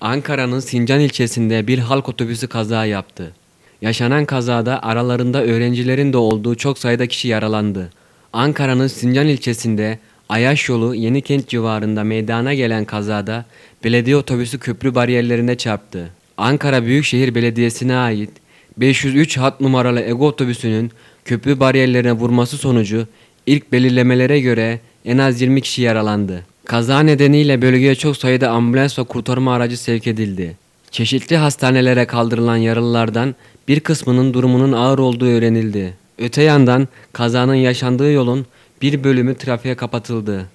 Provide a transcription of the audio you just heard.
Ankara'nın Sincan ilçesinde bir halk otobüsü kaza yaptı. Yaşanan kazada aralarında öğrencilerin de olduğu çok sayıda kişi yaralandı. Ankara'nın Sincan ilçesinde Ayaş yolu Yenikent civarında meydana gelen kazada belediye otobüsü köprü bariyerlerine çarptı. Ankara Büyükşehir Belediyesi'ne ait 503 hat numaralı Ego otobüsünün köprü bariyerlerine vurması sonucu ilk belirlemelere göre en az 20 kişi yaralandı. Kaza nedeniyle bölgeye çok sayıda ambulans ve kurtarma aracı sevk edildi. Çeşitli hastanelere kaldırılan yaralılardan bir kısmının durumunun ağır olduğu öğrenildi. Öte yandan kazanın yaşandığı yolun bir bölümü trafiğe kapatıldı.